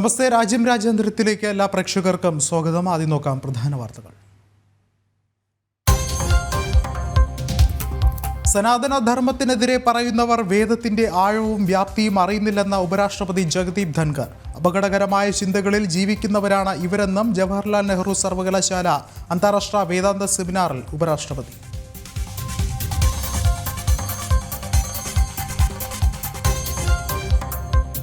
നമസ്തേ രാജ്യം രാജ്യാന്തരത്തിലേക്ക് എല്ലാ പ്രേക്ഷകർക്കും സ്വാഗതം. ആദ്യം നോക്കാം പ്രധാന വാർത്തകൾ. സനാതന ധർമ്മത്തിനെതിരെ പറയുന്നവർ വേദത്തിന്റെ ആഴവും വ്യാപ്തിയും അറിയുന്നില്ലെന്ന ഉപരാഷ്ട്രപതി ജഗദീപ് ധൻഖർ. അപകടകരമായ ചിന്തകളിൽ ജീവിക്കുന്നവരാണ് ഇവരെന്നും ജവഹർലാൽ നെഹ്റു സർവകലാശാല അന്താരാഷ്ട്ര വേദാന്ത സെമിനാറിൽ ഉപരാഷ്ട്രപതി.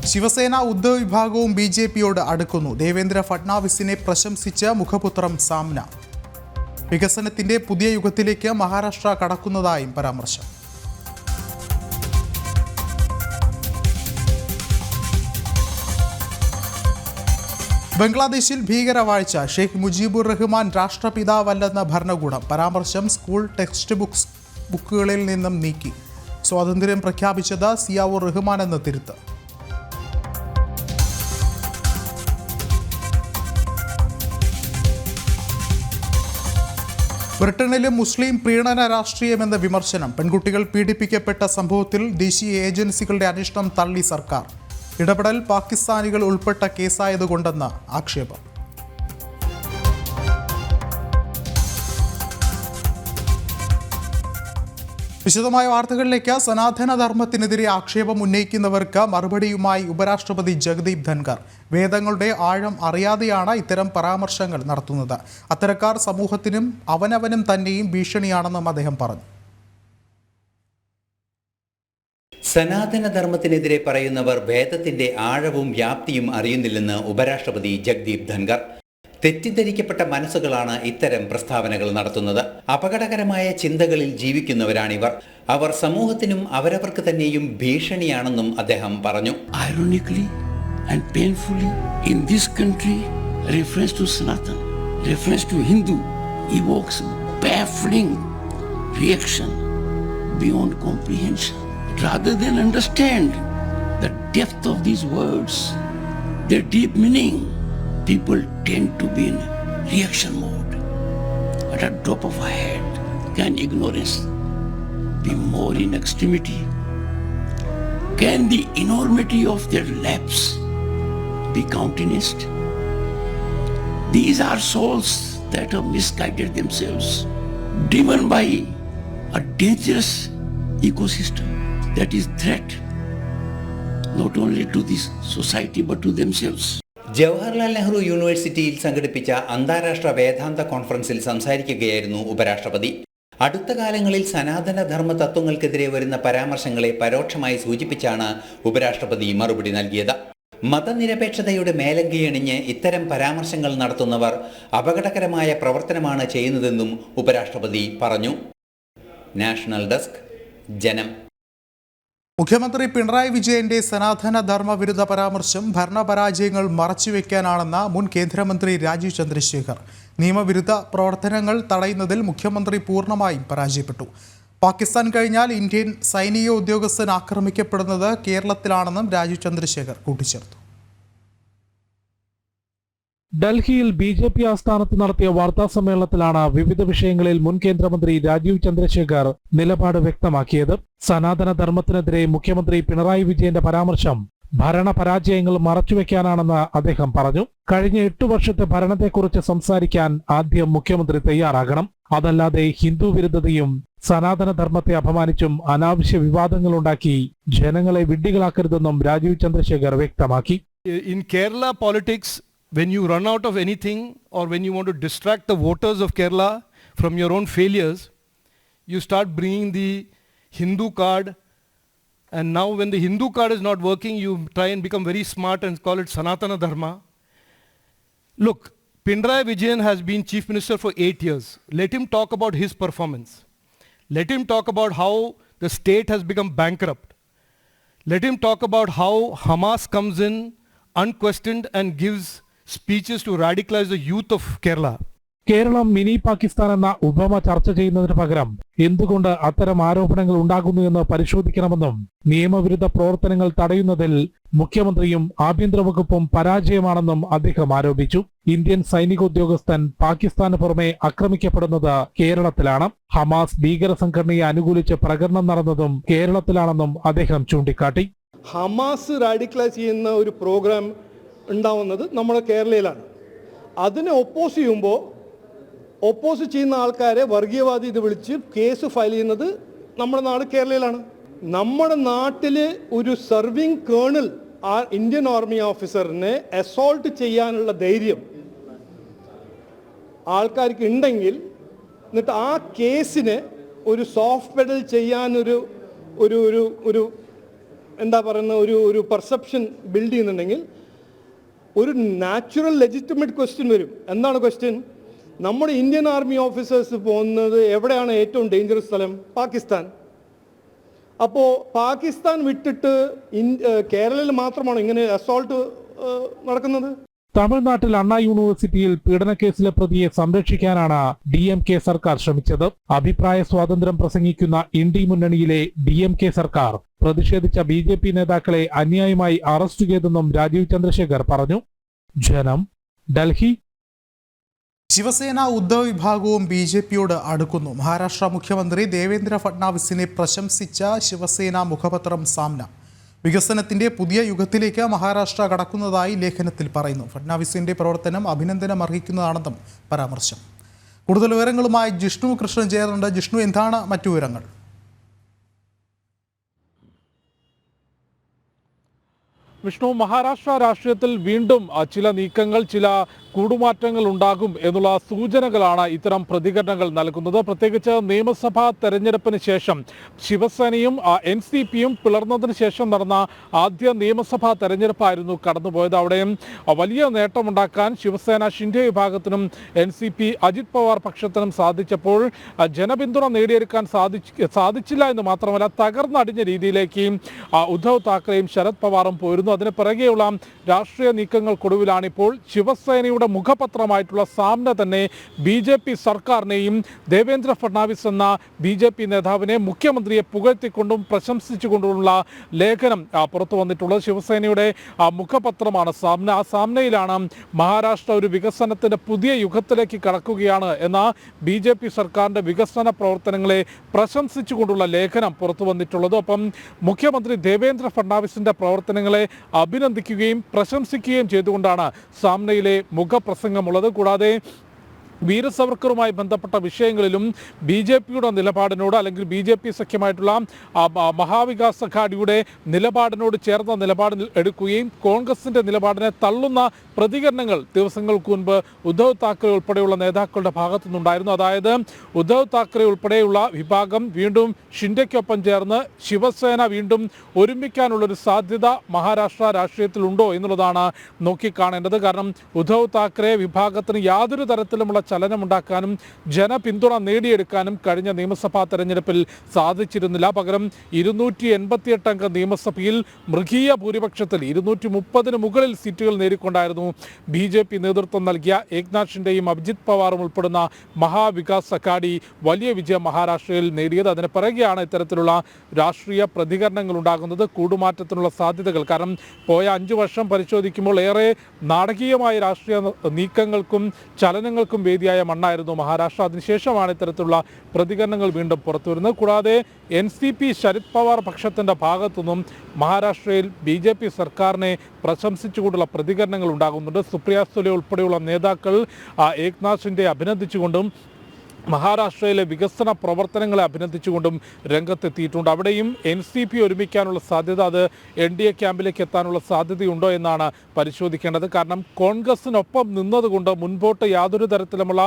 ശിവസേന ഉദ്ധവ് വിഭാഗവും ബി ജെ പിയോട് അടുക്കുന്നു. ദേവേന്ദ്ര ഫട്നാവിസിനെ പ്രശംസിച്ച് മുഖപുത്രം സാമ്ന വികസനത്തിന്റെ പുതിയ യുഗത്തിലേക്ക് മഹാരാഷ്ട്ര കടക്കുന്നതായും പരാമർശം. ബംഗ്ലാദേശിൽ ഭീകരവാഴ്ച. ഷെയ്ഖ് മുജീബുർ റഹ്മാൻ രാഷ്ട്രപിതാവല്ലെന്ന ഭരണകൂടം. പരാമർശം സ്കൂൾ ടെക്സ്റ്റ് ബുക്സ് ബുക്കുകളിൽ നിന്നും നീക്കി. സ്വാതന്ത്ര്യം പ്രഖ്യാപിച്ചത് സിയാവുർ റഹ്മാൻ എന്ന തിരുത്ത്. ബ്രിട്ടനിലും മുസ്ലിം പ്രീണന രാഷ്ട്രീയമെന്ന വിമർശനം പെൺകുട്ടികൾ പീഡിപ്പിക്കപ്പെട്ട സംഭവത്തിൽ ദേശീയ ഏജൻസികളുടെ അന്വേഷണം തള്ളി സർക്കാർ. ഇടപെടൽ പാകിസ്ഥാനികൾ ഉൾപ്പെട്ട കേസായതുകൊണ്ടെന്ന് ആക്ഷേപം. വിശദമായ വാർത്തകളിലേക്ക് സനാതന ധർമ്മത്തിനെതിരെ ആക്ഷേപം ഉന്നയിക്കുന്നവർക്ക് മറുപടിയുമായി ഉപരാഷ്ട്രപതി ജഗദീപ് ധൻഖർ. വേദങ്ങളുടെ ആഴം അറിയാതെയാണ് ഇത്തരം പരാമർശങ്ങൾ നടത്തുന്നത്. അത്തരക്കാർ സമൂഹത്തിനും അവനവനും തന്നെയും ഭീഷണിയാണെന്നും അദ്ദേഹം പറഞ്ഞു. സനാതനധർമ്മത്തിനെതിരെ പറയുന്നവർ വേദത്തിന്റെ ആഴവും വ്യാപ്തിയും അറിയുന്നില്ലെന്ന് ഉപരാഷ്ട്രപതി ജഗദീപ് ധൻകർ തെറ്റിദ്ധരിക്കപ്പെട്ട മനസ്സുകളാണ് ഇത്തരം പ്രസ്താവനകൾ നടത്തുന്നത് അപകടകരമായ ചിന്തകളിൽ ജീവിക്കുന്നവരാണിവർ അവർ സമൂഹത്തിനും അവരവർക്ക് തന്നെയും ഭീഷണിയാണെന്നും അദ്ദേഹം പറഞ്ഞു evokes baffling reaction beyond comprehension. Rather than understand the depth of these words, their deep meaning, people tend to be in reaction mode. At a drop of a hat, can ignorance be more in extremity? Can the enormity of their lapse be countenanced? These are souls that have misguided themselves, driven by a dangerous ecosystem that is threat not only to this society but to themselves. Jawaharlal Nehru യൂണിവേഴ്സിറ്റിയിൽ സംഘടിപ്പിച്ച അന്താരാഷ്ട്ര വേദാന്ത കോൺഫറൻസിൽ സംസാരിക്കുകയായിരുന്നു ഉപരാഷ്ട്രപതി. അടുത്ത കാലങ്ങളിൽ സനാതന ധർമ്മ തത്വങ്ങൾക്കെതിരെ വരുന്ന പരാമർശങ്ങളെ പരോക്ഷമായി സൂചിപ്പിച്ചാണ് ഉപരാഷ്ട്രപതി മറുപടി നൽകിയത്. മതനിരപേക്ഷതയുടെ മേലങ്കിയണിഞ്ഞ് ഇത്തരം പരാമർശങ്ങൾ നടത്തുന്നവർ അപകടകരമായ പ്രവർത്തനമാണ് ചെയ്യുന്നതെന്നും ഉപരാഷ്ട്രപതി പറഞ്ഞു. നാഷണൽ ഡെസ്ക് ജനം. മുഖ്യമന്ത്രി പിണറായി വിജയന്റെ സനാതന ധർമ്മ വിരുദ്ധ പരാമർശം ഭരണപരാജയങ്ങൾ മറച്ചുവെക്കാനാണെന്ന മുൻ കേന്ദ്രമന്ത്രി രാജീവ് ചന്ദ്രശേഖർ. നിയമവിരുദ്ധ പ്രവർത്തനങ്ങൾ തടയുന്നതിൽ മുഖ്യമന്ത്രി പൂർണമായും പരാജയപ്പെട്ടു. പാകിസ്ഥാൻ കഴിഞ്ഞാൽ ഇന്ത്യൻ സൈനിക ഉദ്യോഗസ്ഥൻ ആക്രമിക്കപ്പെടുന്നത് കേരളത്തിലാണെന്നും രാജീവ് ചന്ദ്രശേഖർ കൂട്ടിച്ചേർത്തു. ഡൽഹിയിൽ ബി ജെ പി ആസ്ഥാനത്ത് നടത്തിയ വാർത്താ സമ്മേളനത്തിലാണ് വിവിധ വിഷയങ്ങളിൽ മുൻ കേന്ദ്രമന്ത്രി രാജീവ് ചന്ദ്രശേഖർ നിലപാട് വ്യക്തമാക്കിയത്. സനാതന ധർമ്മത്തിനെതിരെ മുഖ്യമന്ത്രി പിണറായി വിജയന്റെ പരാമർശം ഭരണ പരാജയങ്ങൾ മറച്ചുവെക്കാനാണെന്ന് അദ്ദേഹം പറഞ്ഞു. കഴിഞ്ഞ എട്ടു വർഷത്തെ ഭരണത്തെക്കുറിച്ച് സംസാരിക്കാൻ ആദ്യം മുഖ്യമന്ത്രി തയ്യാറാകണം. അതല്ലാതെ ഹിന്ദു വിരുദ്ധതയും സനാതന ധർമ്മത്തെ അപമാനിച്ചും അനാവശ്യ വിവാദങ്ങളുണ്ടാക്കി ജനങ്ങളെ വിഡ്ഢികളാക്കരുതെന്നും രാജീവ് ചന്ദ്രശേഖർ വ്യക്തമാക്കി. In Kerala politics, when you run out of anything or when you want to distract the voters of Kerala from your own failures, you start bringing the Hindu card. And now when the Hindu card is not working, you try and become very smart and call it Sanatana Dharma. Look, Pindraya Vijayan has been chief minister for eight years. Let him talk about his performance. Let him talk about how the state has become bankrupt. Let him talk about how Hamas comes in unquestioned and gives speeches to radicalize the youth of Kerala Keralam mini Pakistan എന്ന ഉപമ ചർച്ച ചെയ്യുന്നതിന് പകരം എന്തുകൊണ്ട് അത്തരം ആരോപണങ്ങൾ ഉണ്ടാകുന്നു എന്ന് പരിശോധിക്കണമെന്നും നിയമവിരുദ്ധ പ്രവർത്തനങ്ങൾ തടയുന്നതിൽ മുഖ്യമന്ത്രിയും ആഭ്യന്തര വകുപ്പും പരാജയമാണെന്നും അദ്ദേഹം ആരോപിച്ചു. ഇന്ത്യൻ സൈനിക ഉദ്യോഗസ്ഥൻ പാകിസ്ഥാന് പുറമെ ആക്രമിക്കപ്പെടുന്നത് കേരളത്തിലാണ്. ഹമാസ് ഭീകര സംഘടനയെ അനുകൂലിച്ച് പ്രകടനം നടന്നതും കേരളത്തിലാണെന്നും അദ്ദേഹം ചൂണ്ടിക്കാട്ടി. ഹമാസ് റാഡിക്കലൈസ് ചെയ്യുന്ന ഒരു പ്രോഗ്രാം ഉണ്ടാവുന്നത് നമ്മുടെ കേരളയിലാണ്. അതിനെ ഒപ്പോസ് ചെയ്യുമ്പോൾ ഒപ്പോസ് ചെയ്യുന്ന ആൾക്കാരെ വർഗീയവാദി ഇത് വിളിച്ച് കേസ് ഫയൽ ചെയ്യുന്നത് നമ്മുടെ നാട് കേരളയിലാണ്. നമ്മുടെ നാട്ടിൽ ഒരു സർവിങ് കേണൽ ആ ഇന്ത്യൻ ആർമി ഓഫീസറിനെ അസോൾട്ട് ചെയ്യാനുള്ള ധൈര്യം ആൾക്കാർക്ക് ഉണ്ടെങ്കിൽ എന്നിട്ട് ആ കേസിനെ ഒരു സോഫ്റ്റ് പെഡൽ ചെയ്യാനൊരു ഒരു ഒരു ഒരു എന്താ പറയുന്ന ഒരു ഒരു പെർസെപ്ഷൻ ബിൽഡ് ചെയ്യുന്നുണ്ടെങ്കിൽ ഒരു നാച്ചുറൽ ലെജിറ്റിമേറ്റ് ക്വസ്റ്റ്യൻ വരും. എന്താണ് ക്വസ്റ്റ്യൻ നമ്മുടെ ഇന്ത്യൻ ആർമി ഓഫീസേഴ്സ് പോകുന്നത് എവിടെയാണ് ഏറ്റവും ഡേഞ്ചറസ് സ്ഥലം? പാകിസ്ഥാൻ. അപ്പോൾ പാകിസ്ഥാൻ വിട്ടിട്ട് കേരളയിൽ മാത്രമാണോ ഇങ്ങനെ അസോൾട്ട് നടക്കുന്നത്? തമിഴ്നാട്ടിൽ അണ്ണാ യൂണിവേഴ്സിറ്റിയിൽ പീഡനക്കേസിലെ പ്രതിയെ സംരക്ഷിക്കാനാണ് ഡി എം കെ സർക്കാർ ശ്രമിച്ചത്. അഭിപ്രായ സ്വാതന്ത്ര്യം പ്രസംഗിക്കുന്ന ഇന്ത്യ മുന്നണിയിലെ ഡി എം കെ സർക്കാർ പ്രതിഷേധിച്ച ബി ജെ പി നേതാക്കളെ അന്യായമായി അറസ്റ്റ് ചെയ്തെന്നും രാജീവ് ചന്ദ്രശേഖർ പറഞ്ഞു. ജനം ഡൽഹി. ശിവസേന ഉദ്ധവ് വിഭാഗവും ബി ജെ പിയോട് അടുക്കുന്നു. മഹാരാഷ്ട്ര മുഖ്യമന്ത്രി ദേവേന്ദ്ര ഫട്നാവിസിനെ പ്രശംസിച്ച ശിവസേന മുഖപത്രം സാമ്ന വികസനത്തിന്റെ പുതിയ യുഗത്തിലേക്ക് മഹാരാഷ്ട്ര കടക്കുന്നതായി ലേഖനത്തിൽ പറയുന്നു. ഫട്നാവിസിന്റെ പ്രവർത്തനം അഭിനന്ദനം അർഹിക്കുന്നതാണെന്നും പരാമർശം. കൂടുതൽ വിവരങ്ങളുമായി ജിഷ്ണു കൃഷ്ണൻ ചേരുന്നുണ്ട്. ജിഷ്ണു എന്താണ് മറ്റു വിവരങ്ങൾ? വിഷ്ണു മഹാരാഷ്ട്ര രാഷ്ട്രീയത്തിൽ വീണ്ടും ചില നീക്കങ്ങൾ ചില കൂടുമാറ്റങ്ങൾ ഉണ്ടാകും എന്നുള്ള സൂചനകളാണ് ഇത്തരം പ്രതികരണങ്ങൾ നൽകുന്നത്. പ്രത്യേകിച്ച് നിയമസഭാ തെരഞ്ഞെടുപ്പിന് ശേഷം ശിവസേനയും എൻ സി പിയും പിളർന്നതിന് ശേഷം നടന്ന ആദ്യ നിയമസഭാ തെരഞ്ഞെടുപ്പായിരുന്നു കടന്നുപോയത്. അവിടെയും വലിയ നേട്ടമുണ്ടാക്കാൻ ശിവസേന ഷിൻഡെ വിഭാഗത്തിനും N C P Ajit Pawar പക്ഷത്തിനും സാധിച്ചപ്പോൾ ജനപിന്തുണ നേടിയെടുക്കാൻ സാധിച്ച് സാധിച്ചില്ല എന്ന് മാത്രമല്ല തകർന്നടിഞ്ഞ രീതിയിലേക്ക് ഉദ്ധവ് താക്കറെയും ശരത് പവാറും പോയിരുന്നു. അതിന് പിറകെയുള്ള രാഷ്ട്രീയ നീക്കങ്ങൾക്കൊടുവിലാണ് ഇപ്പോൾ ശിവസേനയുടെ മുഖപത്രമായിട്ടുള്ള സാമ്ന തന്നെ ബി ജെ പി സർക്കാരിനെയും ദേവേന്ദ്ര ഫഡ്നാവിസ് എന്ന ബി ജെ പി നേതാവിനെ മുഖ്യമന്ത്രിയെ പുകഴ്ത്തിക്കൊണ്ടും പ്രശംസിച്ചുകൊണ്ടുമുള്ള ലേഖനം പുറത്തു വന്നിട്ടുള്ളത്. ശിവസേനയുടെ മുഖപത്രമാണ് സാമ്ന. ആ സാമ്നയിലാണ് മഹാരാഷ്ട്ര ഒരു വികസനത്തിന്റെ പുതിയ യുഗത്തിലേക്ക് കടക്കുകയാണ് എന്ന ബി ജെ പി സർക്കാരിന്റെ വികസന പ്രവർത്തനങ്ങളെ പ്രശംസിച്ചുകൊണ്ടുള്ള ലേഖനം പുറത്തു വന്നിട്ടുള്ളത്. ഒപ്പം മുഖ്യമന്ത്രി ദേവേന്ദ്ര ഫഡ്നാവിസിന്റെ പ്രവർത്തനങ്ങളെ അഭിനന്ദിക്കുകയും പ്രശംസിക്കുകയും ചെയ്തുകൊണ്ടാണ് സാമ്നയിലെ മുഖപ്രസംഗമുള്ളത്. കൂടാതെ വീര സവർക്കറുമായി ബന്ധപ്പെട്ട വിഷയങ്ങളിലും ബി ജെ പിയുടെ നിലപാടിനോട് അല്ലെങ്കിൽ ബി ജെ പി സഖ്യമായിട്ടുള്ള മഹാവികാസ് അഘാഡിയുടെ നിലപാടിനോട് ചേർന്ന നിലപാട് എടുക്കുകയും കോൺഗ്രസിന്റെ നിലപാടിനെ തള്ളുന്ന പ്രതികരണങ്ങൾ ദിവസങ്ങൾക്ക് മുൻപ് ഉദ്ധവ് താക്കറെ ഉൾപ്പെടെയുള്ള നേതാക്കളുടെ ഭാഗത്തുനിന്നുണ്ടായിരുന്നു അതായത് ഉദ്ധവ് താക്കറെ ഉൾപ്പെടെയുള്ള വിഭാഗം വീണ്ടും ഷിൻഡയ്ക്കൊപ്പം ചേർന്ന് ശിവസേന വീണ്ടും ഒരുമിക്കാനുള്ളൊരു സാധ്യത മഹാരാഷ്ട്ര രാഷ്ട്രീയത്തിലുണ്ടോ എന്നുള്ളതാണ് നോക്കിക്കാണേണ്ടത്. കാരണം ഉദ്ധവ് താക്കറെ വിഭാഗത്തിന് യാതൊരു തരത്തിലുമുള്ള ചലനമുണ്ടാക്കാനും ജനപിന്തുണ നേടിയെടുക്കാനും കഴിഞ്ഞ നിയമസഭാ തെരഞ്ഞെടുപ്പിൽ സാധിച്ചിരുന്നില്ല. പകരം ഇരുന്നൂറ്റി എൺപത്തിയെട്ട് അംഗ നിയമസഭയിൽ മൃഗീയ ഭൂരിപക്ഷത്തിൽ ഇരുന്നൂറ്റി മുപ്പതിന് മുകളിൽ സീറ്റുകൾ നേടിക്കൊണ്ടായിരുന്നു ബി ജെ പി നേതൃത്വം നൽകിയ ഏക്നാഥ് ഷിൻഡെയും അഭിജിത് പവാറും ഉൾപ്പെടുന്ന മഹാവികാസ് അക്കാഡി വലിയ വിജയം മഹാരാഷ്ട്രയിൽ നേടിയത്. അതിന് പിറകെയാണ് ഇത്തരത്തിലുള്ള രാഷ്ട്രീയ പ്രതികരണങ്ങൾ ഉണ്ടാകുന്നത്. കൂടുമാറ്റത്തിനുള്ള സാധ്യതകൾ. കാരണം പോയ അഞ്ചു വർഷം പരിശോധിക്കുമ്പോൾ ഏറെ നാടകീയമായ രാഷ്ട്രീയ നീക്കങ്ങൾക്കും ചലനങ്ങൾക്കും വേദിയായ മണ്ണായിരുന്നു മഹാരാഷ്ട്ര. അതിനുശേഷമാണ് ഇത്തരത്തിലുള്ള പ്രതികരണങ്ങൾ വീണ്ടും പുറത്തു വരുന്നത് കൂടാതെ N C P Sharad Pawar പക്ഷത്തിന്റെ ഭാഗത്തുനിന്നും മഹാരാഷ്ട്രയിൽ ബി ജെ പി സർക്കാരിനെ പ്രശംസിച്ചുകൊണ്ടുള്ള പ്രതികരണങ്ങൾ ഉണ്ടാകുന്നുണ്ട്. സുപ്രിയ സുലെ ഉൾപ്പെടെയുള്ള നേതാക്കൾ ഏക്നാഥ് ഷിൻഡെ അഭിനന്ദിച്ചുകൊണ്ടും മഹാരാഷ്ട്രയിലെ വികസന പ്രവർത്തനങ്ങളെ അഭിനന്ദിച്ചുകൊണ്ടും രംഗത്തെത്തിയിട്ടുണ്ട്. അവിടെയും എൻ സി പി ഒരുമിക്കാനുള്ള സാധ്യത അത് എൻ ഡി എ ക്യാമ്പിലേക്ക് എത്താനുള്ള സാധ്യതയുണ്ടോ എന്നാണ് പരിശോധിക്കേണ്ടത്. കാരണം കോൺഗ്രസിനൊപ്പം നിന്നതുകൊണ്ട് മുൻപോട്ട് യാതൊരു തരത്തിലുമുള്ള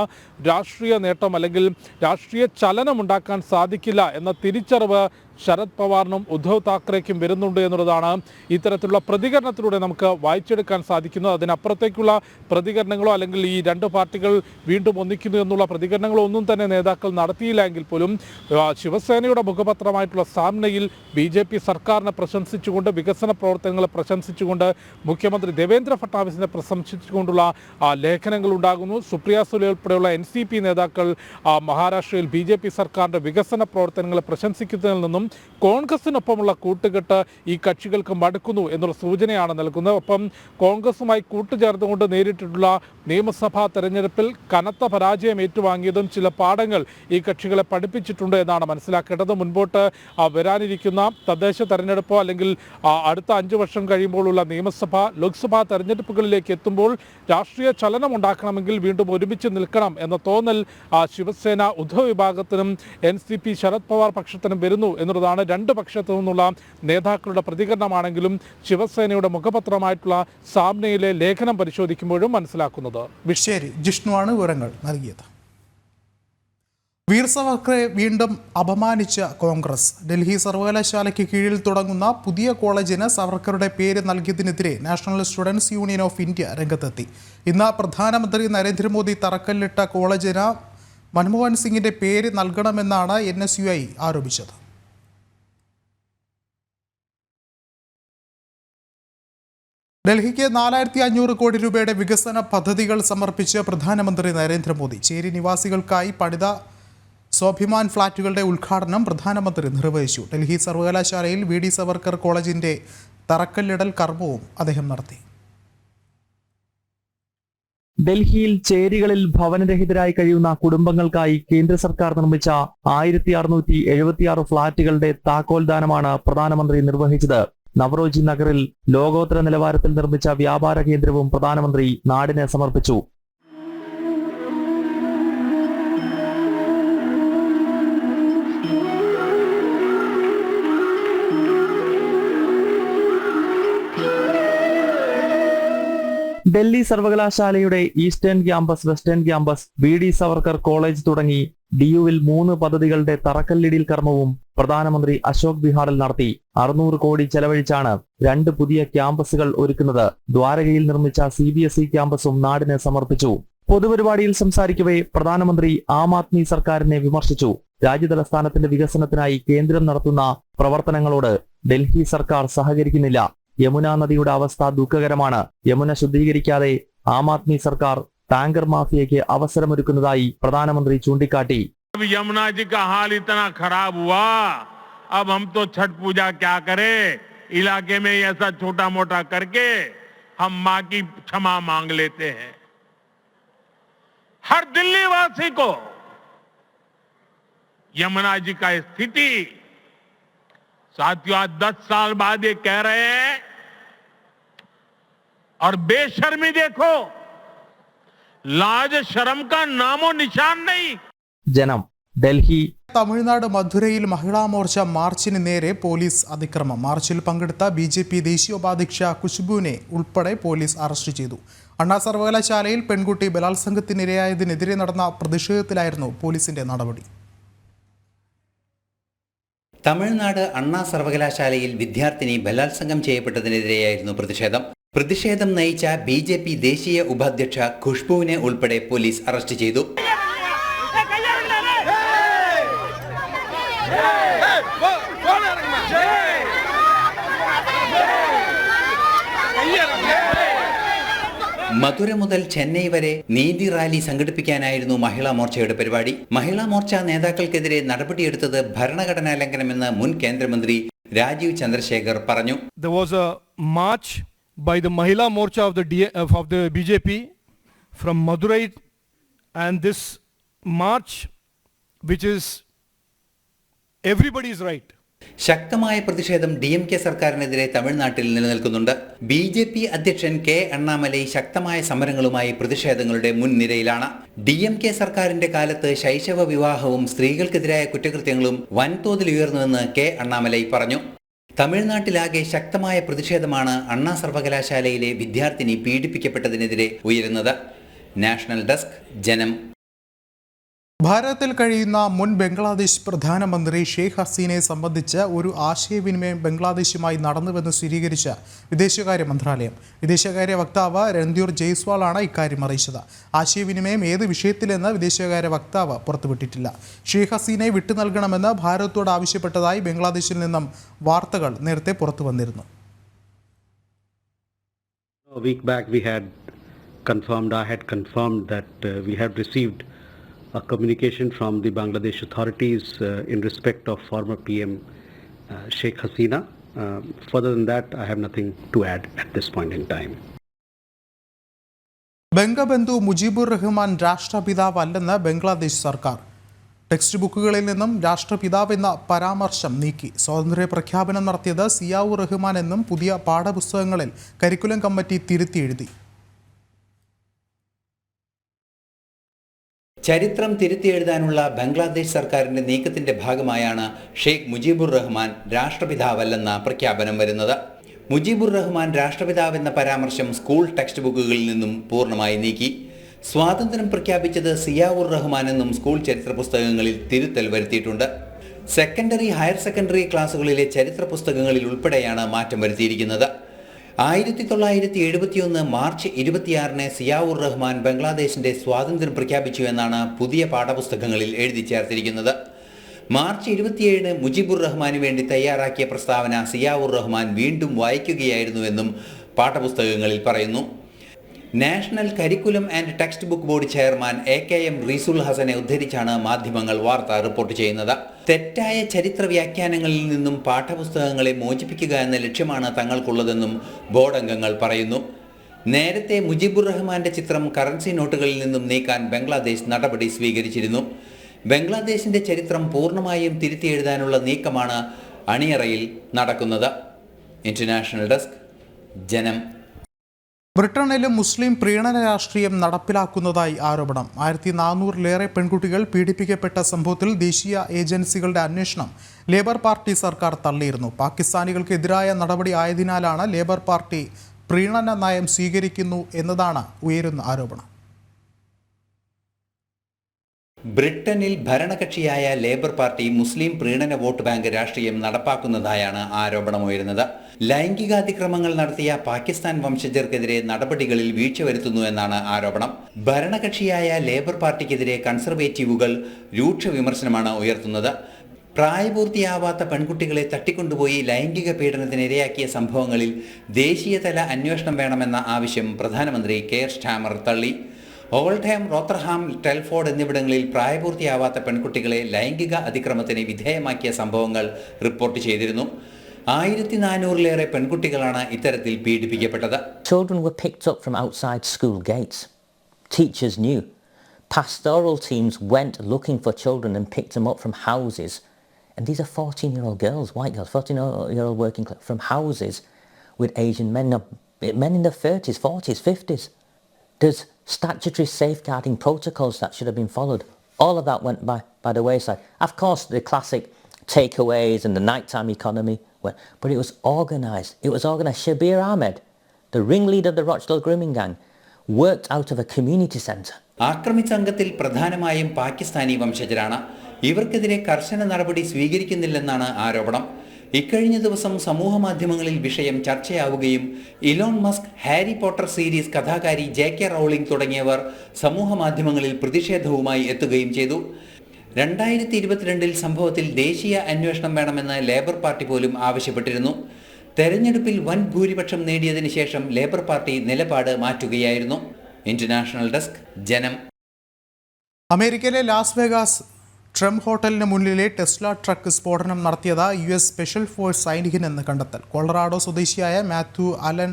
രാഷ്ട്രീയ നേട്ടം അല്ലെങ്കിൽ രാഷ്ട്രീയ ചലനം ഉണ്ടാക്കാൻ സാധിക്കില്ല എന്ന തിരിച്ചറിവ് ശരത് പവാറിനും ഉദ്ധവ് താക്കറേക്കും വരുന്നുണ്ട് എന്നുള്ളതാണ് ഇത്തരത്തിലുള്ള പ്രതികരണത്തിലൂടെ നമുക്ക് വായിച്ചെടുക്കാൻ സാധിക്കുന്നത്. അതിനപ്പുറത്തേക്കുള്ള പ്രതികരണങ്ങളോ അല്ലെങ്കിൽ ഈ രണ്ട് പാർട്ടികൾ വീണ്ടും ഒന്നിക്കുന്നു എന്നുള്ള പ്രതികരണങ്ങളോ ഒന്നും തന്നെ നേതാക്കൾ നടത്തിയില്ല എങ്കിൽ പോലും ശിവസേനയുടെ മുഖപത്രമായിട്ടുള്ള സാമ്നയിൽ ബി ജെ പി സർക്കാരിനെ പ്രശംസിച്ചുകൊണ്ട് വികസന പ്രവർത്തനങ്ങളെ പ്രശംസിച്ചുകൊണ്ട് മുഖ്യമന്ത്രി ദേവേന്ദ്ര ഫട്നാവിസിനെ പ്രശംസിച്ചുകൊണ്ടുള്ള ലേഖനങ്ങൾ ഉണ്ടാകുന്നു. സുപ്രിയ സുലെ ഉൾപ്പെടെയുള്ള എൻ സി പി നേതാക്കൾ മഹാരാഷ്ട്രയിൽ ബി ജെ പി സർക്കാരിന്റെ വികസന പ്രവർത്തനങ്ങളെ പ്രശംസിക്കുന്നതിൽ നിന്നും കോൺഗ്രസിനൊപ്പമുള്ള കൂട്ടുകെട്ട് ഈ കക്ഷികൾക്ക് മടുക്കുന്നു എന്നുള്ള സൂചനയാണ് നൽകുന്നത്. ഒപ്പം കോൺഗ്രസുമായി കൂട്ടുചേർന്നുകൊണ്ട് നേരിട്ടിട്ടുള്ള നിയമസഭാ തെരഞ്ഞെടുപ്പിൽ കനത്ത പരാജയം ഏറ്റുവാങ്ങിയതും ചില പാഠങ്ങൾ ഈ കക്ഷികളെ പഠിപ്പിച്ചിട്ടുണ്ട് എന്നാണ് മനസ്സിലാക്കേണ്ടത്. മുൻപോട്ട് വരാനിരിക്കുന്ന തദ്ദേശ തെരഞ്ഞെടുപ്പോ അല്ലെങ്കിൽ അടുത്ത അഞ്ചു വർഷം കഴിയുമ്പോഴുള്ള നിയമസഭ ലോക്സഭാ തെരഞ്ഞെടുപ്പുകളിലേക്ക് എത്തുമ്പോൾ രാഷ്ട്രീയ ചലനം ഉണ്ടാക്കണമെങ്കിൽ വീണ്ടും ഒരുമിച്ച് നിൽക്കണം എന്ന തോന്നൽ ശിവസേന ഉദ്ധവ് വിഭാഗത്തിനും N C P Sharad Pawar പക്ഷത്തിനും വരുന്നു എന്നുള്ളതാണ് രണ്ട് പക്ഷത്തു നിന്നുള്ള നേതാക്കളുടെ പ്രതികരണമാണെങ്കിലും ശിവസേനയുടെ മുഖപത്രമായിട്ടുള്ള സാമ്നയിലെ ലേഖനം പരിശോധിക്കുമ്പോഴും മനസ്സിലാക്കുന്നത്. ശരി ജിഷ്ണുവാണ് വിവരങ്ങൾ നൽകിയത്. വീർ വീണ്ടും അപമാനിച്ച കോൺഗ്രസ്. ഡൽഹി സർവകലാശാലയ്ക്ക് കീഴിൽ തുടങ്ങുന്ന പുതിയ കോളേജിന് സവർക്കറുടെ പേര് നൽകിയതിനെതിരെ National Students Union of India രംഗത്തെത്തി. ഇന്ന് പ്രധാനമന്ത്രി നരേന്ദ്രമോദി തറക്കല്ലിട്ട കോളേജിന് മൻമോഹൻ സിംഗിന്റെ പേര് നൽകണമെന്നാണ് എൻ ആരോപിച്ചത്. ഡൽഹിക്ക് നാലായിരത്തി അഞ്ഞൂറ് കോടി രൂപയുടെ വികസന പദ്ധതികൾ സമർപ്പിച്ച് പ്രധാനമന്ത്രി നരേന്ദ്രമോദി. ചേരി നിവാസികൾക്കായി പണിത സ്വാഭിമാൻ ഫ്ളാറ്റുകളുടെ ഉദ്ഘാടനം പ്രധാനമന്ത്രി നിർവഹിച്ചു. ഡൽഹി സർവകലാശാലയിൽ വി ഡി സവർക്കർ കോളേജിന്റെ തറക്കല്ലിടൽ കർമ്മവും അദ്ദേഹം നടത്തി. ഡൽഹിയിൽ ചേരികളിൽ ഭവനരഹിതരായി കഴിയുന്ന കുടുംബങ്ങൾക്കായി കേന്ദ്ര സർക്കാർ നിർമ്മിച്ച ആയിരത്തി അറുന്നൂറ്റി എഴുപത്തിയാറ് ഫ്ളാറ്റുകളുടെ താക്കോൽദാനമാണ് പ്രധാനമന്ത്രി നിർവഹിച്ചത്. നവറോജി നഗറിൽ ലോകോത്തര നിലവാരത്തിൽ നിർമ്മിച്ച വ്യാപാര കേന്ദ്രവും പ്രധാനമന്ത്രി നാടിനെ സമർപ്പിച്ചു. ഡൽഹി സർവകലാശാലയുടെ eastern campus western campus B D Savarkar college തുടങ്ങി ഡിയുവിൽ മൂന്ന് പദ്ധതികളുടെ തറക്കല്ലിടിൽ കർമ്മവും പ്രധാനമന്ത്രി അശോക് ബിഹാറിൽ നടത്തി. അറുന്നൂറ് കോടി ചെലവഴിച്ചാണ് രണ്ട് പുതിയ ക്യാമ്പസുകൾ ഒരുക്കുന്നത്. ദ്വാരകയിൽ നിർമ്മിച്ച സി ബി എസ് ഇ ക്യാമ്പസും നാടിന് സമർപ്പിച്ചു. പൊതുപരിപാടിയിൽ സംസാരിക്കവേ പ്രധാനമന്ത്രി ആം ആദ്മി സർക്കാരിനെ വിമർശിച്ചു. രാജ്യതലസ്ഥാനത്തിന്റെ വികസനത്തിനായി കേന്ദ്രം നടത്തുന്ന പ്രവർത്തനങ്ങളോട് ഡൽഹി സർക്കാർ സഹകരിക്കുന്നില്ല. യമുന നദിയുടെ അവസ്ഥ ദുഃഖകരമാണ്. യമുന ശുദ്ധീകരിക്കാതെ ആം ആദ്മി സർക്കാർ ടാങ്കർ മാഫിയയ്ക്ക് അവസരമൊരുക്കുന്നതായി പ്രധാനമന്ത്രി ചൂണ്ടിക്കാട്ടി अब यमुना जी का हाल इतना खराब हुआ अब हम तो छठ पूजा क्या करें इलाके में ऐसा छोटा मोटा करके हम माँ की क्षमा मांग लेते हैं हर दिल्ली वासी को यमुना जी का स्थिति साथियों आज दस साल बाद ये कह रहे हैं और बेशर्मी देखो ലാജ നിശാൻ ജനം ഡൽഹി. തമിഴ്നാട് മധുരയിൽ മഹിളാ മോർച്ച മാർച്ചിന് നേരെ പോലീസ് അതിക്രമം. മാർച്ചിൽ പങ്കെടുത്ത ബി ജെ പി ദേശീയ ഉപാധ്യക്ഷ കുശുബുവിനെ ഉൾപ്പെടെ പോലീസ് അറസ്റ്റ് ചെയ്തു. അണ്ണാ സർവകലാശാലയിൽ പെൺകുട്ടി ബലാത്സംഗത്തിനിരയായതിനെതിരെ നടന്ന പ്രതിഷേധത്തിലായിരുന്നു പോലീസിന്റെ നടപടി. തമിഴ്നാട് അണ്ണാ സർവകലാശാലയിൽ വിദ്യാർത്ഥിനി ബലാത്സംഗം ചെയ്യപ്പെട്ടതിനെതിരെയായിരുന്നു പ്രതിഷേധം. പ്രതിഷേധം നയിച്ച ബി ജെ പി ദേശീയ ഉപാധ്യക്ഷ ഖുഷ്ബുവിനെ ഉൾപ്പെടെ പോലീസ് അറസ്റ്റ് ചെയ്തു. മധുര മുതൽ ചെന്നൈ വരെ നീതി റാലി സംഘടിപ്പിക്കാനായിരുന്നു മഹിളാ മോർച്ചയുടെ പരിപാടി. മഹിളാ മോർച്ച നേതാക്കൾക്കെതിരെ നടപടിയെടുത്തത് ഭരണഘടനാ ലംഘനമെന്ന് മുൻ കേന്ദ്രമന്ത്രി രാജീവ് ചന്ദ്രശേഖർ പറഞ്ഞു. There was a march by the Mahila Morcha of the, D- of the BJP from Madurai and this march which is everybody's right. ശക്തമായ പ്രതിഷേധം ഡി എം കെ സർക്കാരിനെതിരെ തമിഴ്നാട്ടിൽ നിലനിൽക്കുന്നുണ്ട്. ബി ജെ പി അധ്യക്ഷൻ കെ അണ്ണാമലൈ ശക്തമായ സമരങ്ങളുമായി പ്രതിഷേധങ്ങളുടെ മുൻനിരയിലാണ്. ഡി എം കെ സർക്കാരിന്റെ കാലത്ത് ശൈശവ വിവാഹവും സ്ത്രീകൾക്കെതിരായ കുറ്റകൃത്യങ്ങളും വൻതോതിൽ ഉയർന്നുവെന്ന് കെ അണ്ണാമലൈ പറഞ്ഞു. തമിഴ്നാട്ടിലാകെ ശക്തമായ പ്രതിഷേധമാണ് അണ്ണാ സർവകലാശാലയിലെ വിദ്യാർത്ഥിനി പീഡിപ്പിക്കപ്പെട്ടതിനെതിരെ ഉയരുന്നത്. നാഷണൽ ഡെസ്ക് ജനം ഭാരതത്തിൽ കഴിയുന്ന മുൻ ബംഗ്ലാദേശ് പ്രധാനമന്ത്രി ഷെയ്ഖ് ഹസീനയെ സംബന്ധിച്ച് ഒരു ആശയവിനിമയം ബംഗ്ലാദേശുമായി നടന്നുവെന്ന് സ്ഥിരീകരിച്ച വിദേശകാര്യ മന്ത്രാലയം. വിദേശകാര്യ വക്താവ് രൺധീർ ജയ്സ്വാളാണ് ഇക്കാര്യം അറിയിച്ചത്. ആശയവിനിമയം ഏത് വിഷയത്തിലെന്ന് വിദേശകാര്യ വക്താവ് പുറത്തുവിട്ടിട്ടില്ല. ഷെയ്ഖ് ഹസീനയെ വിട്ടു നൽകണമെന്ന് ഭാരതത്തോട് ആവശ്യപ്പെട്ടതായി ബംഗ്ലാദേശിൽ നിന്നും വാർത്തകൾ നേരത്തെ പുറത്തു വന്നിരുന്നു. A week back, we had confirmed, I had confirmed that uh, we received a communication from the Bangladesh authorities uh, in respect of former PM uh, Sheikh Hasina. Uh, further than that, I have nothing to add at this point in time. Bangabandhu Mujibur Rahman രാഷ്ട്രപിതാവല്ലെന്ന് Bangladesh സർക്കാർ text ബുക്കുകളിൽ നിന്നും രാഷ്ട്രപിതാവ് എന്ന പരാമർശം നീക്കി സ്വാതന്ത്ര്യ പ്രഖ്യാപനം നടത്തിയത് സിയാവു റഹ്മാൻ എന്നും പുതിയ പാഠപുസ്തകങ്ങളിൽ കരിക്കുലം കമ്മിറ്റി തിരുത്തി എഴുതി ചരിത്രം തിരുത്തി എഴുതാനുള്ള ബംഗ്ലാദേശ് സർക്കാരിന്റെ നീക്കത്തിന്റെ ഭാഗമായാണ് ഷെയ്ഖ് മുജീബുർ റഹ്മാൻ രാഷ്ട്രപിതാവല്ലെന്ന പ്രഖ്യാപനം വരുന്നത്. മുജീബുർ റഹ്മാൻ രാഷ്ട്രപിതാവെന്ന പരാമർശം സ്കൂൾ ടെക്സ്റ്റ് ബുക്കുകളിൽ നിന്നും പൂർണമായി നീക്കി. സ്വാതന്ത്ര്യം പ്രഖ്യാപിച്ചത് സിയാവുർ റഹ്മാൻ എന്നും സ്കൂൾ ചരിത്ര പുസ്തകങ്ങളിൽ തിരുത്തൽ വരുത്തിയിട്ടുണ്ട്. സെക്കൻഡറി ഹയർ സെക്കൻഡറി ക്ലാസ്സുകളിലെ ചരിത്ര പുസ്തകങ്ങളിൽ ഉൾപ്പെടെയാണ് മാറ്റം വരുത്തിയിരിക്കുന്നത്. ആയിരത്തി തൊള്ളായിരത്തി എഴുപത്തിയൊന്ന് മാർച്ച് ഇരുപത്തിയാറിന് സിയാവുർ റഹ്മാൻ ബംഗ്ലാദേശിന്റെ സ്വാതന്ത്ര്യം പ്രഖ്യാപിച്ചു എന്നാണ് പുതിയ പാഠപുസ്തകങ്ങളിൽ എഴുതി ചേർത്തിരിക്കുന്നത്. മാർച്ച് ഇരുപത്തിയേഴിന് മുജിബുർ റഹ്മാന് വേണ്ടി തയ്യാറാക്കിയ പ്രസ്താവന സിയാവുർ റഹ്മാൻ വീണ്ടും വായിക്കുകയായിരുന്നുവെന്നും പാഠപുസ്തകങ്ങളിൽ പറയുന്നു. National Curriculum and text book board chairman A K M Reazul ഹസനെ ഉദ്ധരിച്ചാണ് മാധ്യമങ്ങൾ വാർത്ത റിപ്പോർട്ട് ചെയ്യുന്നത്. തെറ്റായ ചരിത്ര വ്യാഖ്യാനങ്ങളിൽ നിന്നും പാഠപുസ്തകങ്ങളെ മോചിപ്പിക്കുക എന്ന ലക്ഷ്യമാണ് തങ്ങൾക്കുള്ളതെന്നും ബോർഡ് അംഗങ്ങൾ പറയുന്നു. നേരത്തെ മുജിബുർ റഹ്മാന്റെ ചിത്രം കറൻസി നോട്ടുകളിൽ നിന്നും നീക്കാൻ ബംഗ്ലാദേശ് നടപടി സ്വീകരിച്ചിരുന്നു. ബംഗ്ലാദേശിന്റെ ചരിത്രം പൂർണമായും തിരുത്തി എഴുതാനുള്ള നീക്കമാണ് അണിയറയിൽ നടക്കുന്നത്. ഇന്റർനാഷണൽ ഡെസ്ക് ജനം ബ്രിട്ടനിലും മുസ്ലിം പ്രീണന രാഷ്ട്രീയം നടപ്പിലാക്കുന്നതായി ആരോപണം. ആയിരത്തി നാനൂറിലേറെ പെൺകുട്ടികൾ പീഡിപ്പിക്കപ്പെട്ട സംഭവത്തിൽ ദേശീയ ഏജൻസികളുടെ അന്വേഷണം ലേബർ പാർട്ടി സർക്കാർ തള്ളിയിരുന്നു. പാകിസ്ഥാനികൾക്കെതിരായ നടപടി ആയതിനാലാണ് ലേബർ പാർട്ടി പ്രീണന നയം സ്വീകരിക്കുന്നു എന്നതാണ് ഉയരുന്ന ആരോപണം. ബ്രിട്ടനിൽ ഭരണകക്ഷിയായ ലേബർ പാർട്ടി മുസ്ലിം പ്രീണന വോട്ട് ബാങ്ക് രാഷ്ട്രീയം നടപ്പാക്കുന്നതായാണ് ആരോപണമുയരുന്നത്. ലൈംഗികാതിക്രമങ്ങൾ നടത്തിയ പാകിസ്ഥാൻ വംശജർക്കെതിരെ നടപടികളിൽ വീഴ്ച വരുത്തുന്നു എന്നാണ് ആരോപണം. ഭരണകക്ഷിയായ ലേബർ പാർട്ടിക്കെതിരെ കൺസർവേറ്റീവുകൾ രൂക്ഷ വിമർശനമാണ് ഉയർത്തുന്നത്. പ്രായപൂർത്തിയാവാത്ത പെൺകുട്ടികളെ തട്ടിക്കൊണ്ടുപോയി ലൈംഗിക പീഡനത്തിന് ഇരയാക്കിയ സംഭവങ്ങളിൽ ദേശീയതല അന്വേഷണം വേണമെന്ന ആവശ്യം പ്രധാനമന്ത്രി കെയർ സ്റ്റാമർ തള്ളി. ഓൾഡ്ഹാം റോത്തർഹാം ടെൽഫോർഡ് എന്നിവിടങ്ങളിൽ പ്രായപൂർത്തിയാവാത്ത പെൺകുട്ടികളെ ലൈംഗിക അതിക്രമത്തിന് വിധേയമാക്കിയ സംഭവങ്ങൾ റിപ്പോർട്ട് ചെയ്തിരുന്നു ആയിരത്തി നാനൂറിലേറെ പെൺകുട്ടികളാണ് ഇത്തരത്തിൽ പീഡിപ്പിക്കപ്പെട്ടത് Children were picked up from outside school gates. Teachers knew. Pastoral teams went looking for children and picked them up from houses. And these are 14 year old girls, white girls, 14 year old working class, from houses with Asian men, men in their 30s, 40s, 50s. There's statutory safeguarding protocols that should have been followed. All of that went by, by the wayside. Of course, the classic takeaways and the nighttime economy went, but it was organised. It was organised. Shabir Ahmed, the ringleader of the Rochdale grooming gang, worked out of a community centre. ആക്രമിച്ച അംഗത്തിൽ പ്രധാനമായും പാകിസ്ഥാനി വംശജരാണ് ഇവർക്കെതിരെ കർശന നടപടി സ്വീകരിക്കുന്നില്ലെന്നാണ് ആരോപണം ഇക്കഴിഞ്ഞ ദിവസം സമൂഹ മാധ്യമങ്ങളിൽ വിഷയം ചർച്ചയാവുകയും Elon Musk Harry Potter series കഥാകാരി J K Rowling തുടങ്ങിയവർ സമൂഹ മാധ്യമങ്ങളിൽ പ്രതിഷേധവുമായി എത്തുകയും ചെയ്തു. രണ്ടായിരത്തി ഇരുപത്തിരണ്ടിൽ സംഭവത്തിൽ ദേശീയ അന്വേഷണം വേണമെന്ന് ലേബർ പാർട്ടി പോലും ആവശ്യപ്പെട്ടിരുന്നു. തെരഞ്ഞെടുപ്പിൽ വൻ ഭൂരിപക്ഷം നേടിയതിനു ശേഷം ലേബർ പാർട്ടി നിലപാട് മാറ്റുകയായിരുന്നു. ഇന്റർനാഷണൽ ഡെസ്ക് ജനം. അമേരിക്കയിലെ ലാസ് വേഗാസ് ട്രംപ് ഹോട്ടലിന് മുന്നിലെ ടെസ്ല ട്രക്ക് സ്ഫോടനം നടത്തിയത് യു എസ് സ്പെഷ്യൽ ഫോഴ്സ് സൈനികനെന്ന് കണ്ടെത്തൽ. കൊളറാഡോ സ്വദേശിയായ മാത്യു അലൻ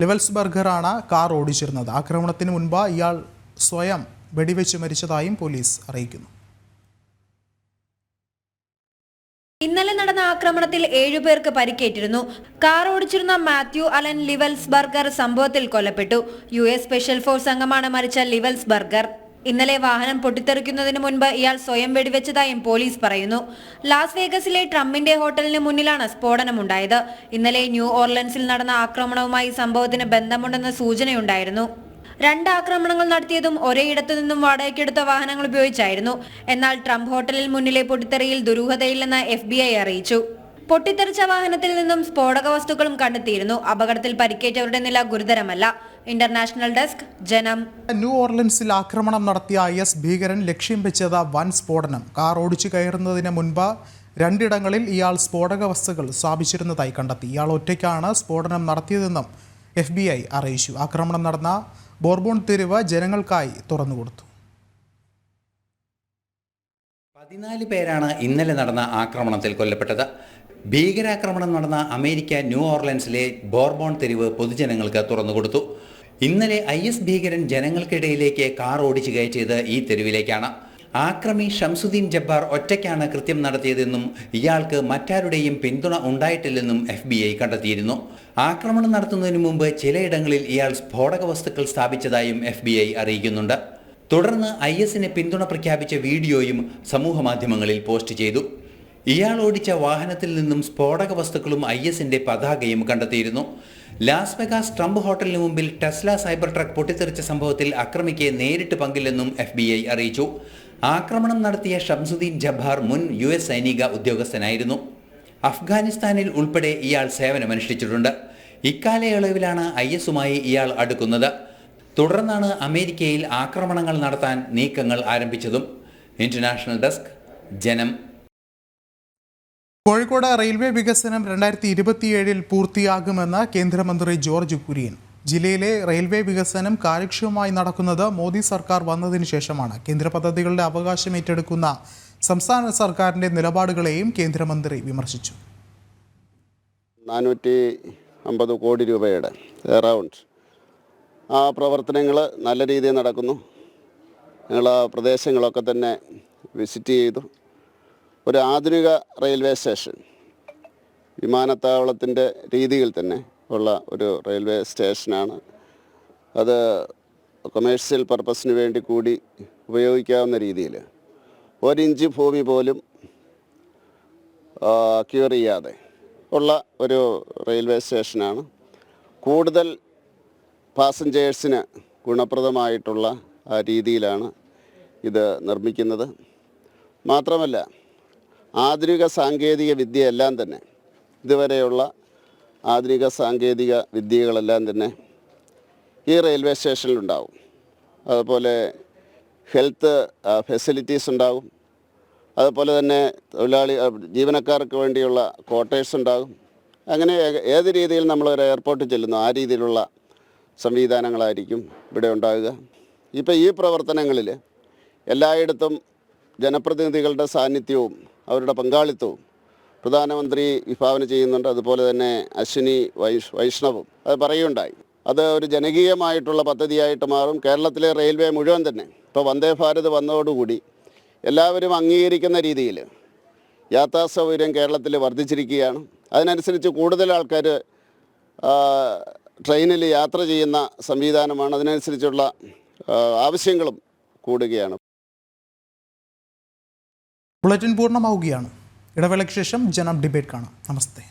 ലെവൽസ്ബർഗറാണ് കാർ ഓടിച്ചിരുന്നത്. ആക്രമണത്തിന് മുൻപ് ഇയാൾ സ്വയം വെടിവെച്ച് മരിച്ചതായും പോലീസ് അറിയിക്കുന്നു. ഇന്നലെ നടന്ന ആക്രമണത്തിൽ ഏഴുപേർക്ക് പരിക്കേറ്റിരുന്നു. കാർ ഓടിച്ചിരുന്ന മാത്യു അലൻ ലിവൽസ് ബർഗർ സംഭവത്തിൽ കൊല്ലപ്പെട്ടു. യു എസ് സ്പെഷ്യൽ ഫോഴ്സ് അംഗമാണ് മരിച്ച ലിവൽസ് ബർഗർ ഇന്നലെ വാഹനം പൊട്ടിത്തെറിക്കുന്നതിന് മുൻപ് ഇയാൾ സ്വയം വെടിവെച്ചതായും പോലീസ് പറയുന്നു. ലാസ് വേഗസിലെ ട്രംപിന്റെ ഹോട്ടലിന് മുന്നിലാണ് സ്ഫോടനമുണ്ടായത്. ഇന്നലെ ന്യൂ ഓർലൻസിൽ നടന്ന ആക്രമണവുമായി സംഭവത്തിന് ബന്ധമുണ്ടെന്ന സൂചനയുണ്ടായിരുന്നു. രണ്ട് ആക്രമണങ്ങൾ നടത്തിയതും ഒരേയിടത്തു നിന്നും വാടകയ്ക്കെടുത്ത വാഹനങ്ങൾ ഉപയോഗിച്ചായിരുന്നു. എന്നാൽ ട്രംപ് ഹോട്ടലിൽ മുന്നിലെ പൊട്ടിത്തെറിയിൽ ദുരൂഹതയില്ലെന്ന് എഫ് അറിയിച്ചു. പൊട്ടിത്തെറിച്ച വാഹനത്തിൽ നിന്നും സ്ഫോടക വസ്തുക്കളും കണ്ടെത്തിയിരുന്നു. അപകടത്തിൽ പരിക്കേറ്റവരുടെ നില ഗുരുതരമല്ല. ഇന്റർനാഷണൽ ഡെസ്ക് ജനം ന്യൂ ഓർലൻസിൽ ആക്രമണം നടത്തിയ ഐ എസ് ഭീകരൻ ലക്ഷ്യം വെച്ചത് വൻ സ്ഫോടനം. കാർ ഓടിച്ചു കയറുന്നതിന് മുൻപ് രണ്ടിടങ്ങളിൽ ഇയാൾ സ്ഫോടക വസ്തുക്കൾ സ്ഥാപിച്ചിരുന്നതായി കണ്ടെത്തി. ഇയാൾ ഒറ്റയ്ക്കാണ് സ്ഫോടനം നടത്തിയതെന്നും എഫ് ബി ഐ അറിയിച്ചു. ആക്രമണം നടന്ന ബോർബോൺ തെരുവ് ജനങ്ങൾക്കായി തുറന്നുകൊടുത്തു പതിനാല് പേരാണ് ഇന്നലെ നടന്ന ആക്രമണത്തിൽ കൊല്ലപ്പെട്ടത്. ഭീകരാക്രമണം നടന്ന അമേരിക്ക ന്യൂ ഓർലൻസിലെ ബോർബോൺ തെരുവ് പൊതുജനങ്ങൾക്ക് തുറന്നുകൊടുത്തു ഇന്നലെ ഐ എസ് ഭീകരൻ ജനങ്ങൾക്കിടയിലേക്ക് കാർ ഓടിച്ചു കയറ്റിയത് ഈ തെരുവിലേക്കാണ്. ആക്രമി ഷംസുദ്ദീൻ ജബ്ബാർ ഒറ്റയ്ക്കാണ് കൃത്യം നടത്തിയതെന്നും ഇയാൾക്ക് മറ്റാരുടെയും പിന്തുണ ഉണ്ടായിട്ടില്ലെന്നും എഫ് ബി ഐ കണ്ടെത്തിയിരുന്നു. ആക്രമണം നടത്തുന്നതിന് മുമ്പ് ചിലയിടങ്ങളിൽ ഇയാൾ സ്ഫോടക വസ്തുക്കൾ സ്ഥാപിച്ചതായും എഫ് ബി ഐ അറിയിക്കുന്നുണ്ട്. തുടർന്ന് ഐ എസിന് പിന്തുണ പ്രഖ്യാപിച്ച വീഡിയോയും സമൂഹമാധ്യമങ്ങളിൽ പോസ്റ്റ് ചെയ്തു. ഇയാൾ ഓടിച്ച വാഹനത്തിൽ നിന്നും സ്ഫോടക വസ്തുക്കളും ഐ എസിന്റെ പതാകയും കണ്ടെത്തിയിരുന്നു. ലാസ് വെഗാസ് ട്രംപ് ഹോട്ടലിന് മുമ്പിൽ ടെസ്ല സൈബർ ട്രക്ക് പൊട്ടിത്തെറിച്ച സംഭവത്തിൽ അക്രമിക്ക് നേരിട്ട് പങ്കില്ലെന്നും എഫ് ബി ഐ അറിയിച്ചു. ആക്രമണം നടത്തിയ ഷംസുദ്ദീൻ ജബ്ബാർ മുൻ യു എസ് സൈനിക ഉദ്യോഗസ്ഥനായിരുന്നു. അഫ്ഗാനിസ്ഥാനിൽ ഉൾപ്പെടെ ഇയാൾ സേവനമനുഷ്ഠിച്ചിട്ടുണ്ട്. ഇക്കാലയളവിലാണ് ഐ എസുമായി ഇയാൾ അടുക്കുന്നത്. തുടർന്നാണ് അമേരിക്കയിൽ ആക്രമണങ്ങൾ നടത്താൻ നീക്കങ്ങൾ ആരംഭിച്ചതും. ഇന്റർനാഷണൽ ഡെസ്ക് ജനം കോഴിക്കോട് റെയിൽവേ വികസനം രണ്ടായിരത്തി ഇരുപത്തിയേഴിൽ പൂർത്തിയാകുമെന്ന് കേന്ദ്രമന്ത്രി ജോർജ് കുര്യൻ. ജില്ലയിലെ റെയിൽവേ വികസനം കാര്യക്ഷമമായി നടക്കുന്നത് മോദി സർക്കാർ വന്നതിന് ശേഷമാണ്. കേന്ദ്ര പദ്ധതികളുടെ അവകാശം ഏറ്റെടുക്കുന്ന സംസ്ഥാന സർക്കാരിന്റെ നിലപാടുകളെയും കേന്ദ്രമന്ത്രി വിമർശിച്ചു. നാനൂറ്റി അമ്പത് കോടി രൂപയുടെ എറൗണ്ട്. ആ പ്രവർത്തനങ്ങൾ നല്ല രീതിയിൽ നടക്കുന്നു. ഞങ്ങൾ പ്രദേശങ്ങളൊക്കെ തന്നെ വിസിറ്റ് ചെയ്തു. ഒരു ആധുനിക റെയിൽവേ സ്റ്റേഷൻ. വിമാനത്താവളത്തിന്റെ രീതിയിൽ തന്നെ ഉള്ള ഒരു റെയിൽവേ സ്റ്റേഷനാണ്. അത് കൊമേഴ്സ്യൽ പർപ്പസിന് വേണ്ടി കൂടി ഉപയോഗിക്കാവുന്ന രീതിയിൽ ഒരിഞ്ച് ഭൂമി പോലും ക്യൂർ ചെയ്യാതെ ഉള്ള ഒരു റെയിൽവേ സ്റ്റേഷനാണ്. കൂടുതൽ പാസഞ്ചേഴ്സിന് ഗുണപ്രദമായിട്ടുള്ള രീതിയിലാണ് ഇത് നിർമ്മിക്കുന്നത്. മാത്രമല്ല ആധുനിക സാങ്കേതിക വിദ്യയെല്ലാം തന്നെ ഇതുവരെയുള്ള ആധുനിക സാങ്കേതിക വിദ്യകളെല്ലാം തന്നെ ഈ റെയിൽവേ സ്റ്റേഷനിലുണ്ടാവും. അതുപോലെ ഹെൽത്ത് ഫെസിലിറ്റീസ് ഉണ്ടാകും അതുപോലെ തന്നെ തൊഴിലാളി ജീവനക്കാർക്ക് വേണ്ടിയുള്ള ക്വാർട്ടേഴ്സ് ഉണ്ടാകും. അങ്ങനെ ഏത് രീതിയിൽ നമ്മൾ ഒരു എയർപോർട്ടിൽ ചെല്ലുന്നു ആ രീതിയിലുള്ള സംവിധാനങ്ങളായിരിക്കും ഇവിടെ ഉണ്ടാകുക. ഇപ്പോൾ ഈ പ്രവർത്തനങ്ങളിൽ എല്ലായിടത്തും ജനപ്രതിനിധികളുടെ സാന്നിധ്യവും അവരുടെ പങ്കാളിത്തവും പ്രധാനമന്ത്രി വിഭാവന ചെയ്യുന്നുണ്ട്. അതുപോലെ തന്നെ അശ്വിനി വൈഷ് വൈഷ്ണവും അത് പറയുകയുണ്ടായി. അത് ഒരു ജനകീയമായിട്ടുള്ള പദ്ധതിയായിട്ട് മാറും. കേരളത്തിലെ റെയിൽവേ മുഴുവൻ തന്നെ ഇപ്പോൾ വന്ദേ ഭാരത് വന്നതോടുകൂടി എല്ലാവരും അംഗീകരിക്കുന്ന രീതിയിൽ യാത്രാ സൗകര്യം കേരളത്തിൽ വർദ്ധിച്ചിരിക്കുകയാണ്. അതിനനുസരിച്ച് കൂടുതൽ ആൾക്കാർ ട്രെയിനിൽ യാത്ര ചെയ്യുന്ന സംവിധാനമാണ്. അതിനനുസരിച്ചുള്ള ആവശ്യങ്ങളും കൂടുകയാണ്. ബുള്ളറ്റിൻ പൂർണമാവുകയാണ്. ഇടവേളയ്ക്ക് ശേഷം ജനം ഡിബേറ്റ് കാണാം. നമസ്തേ.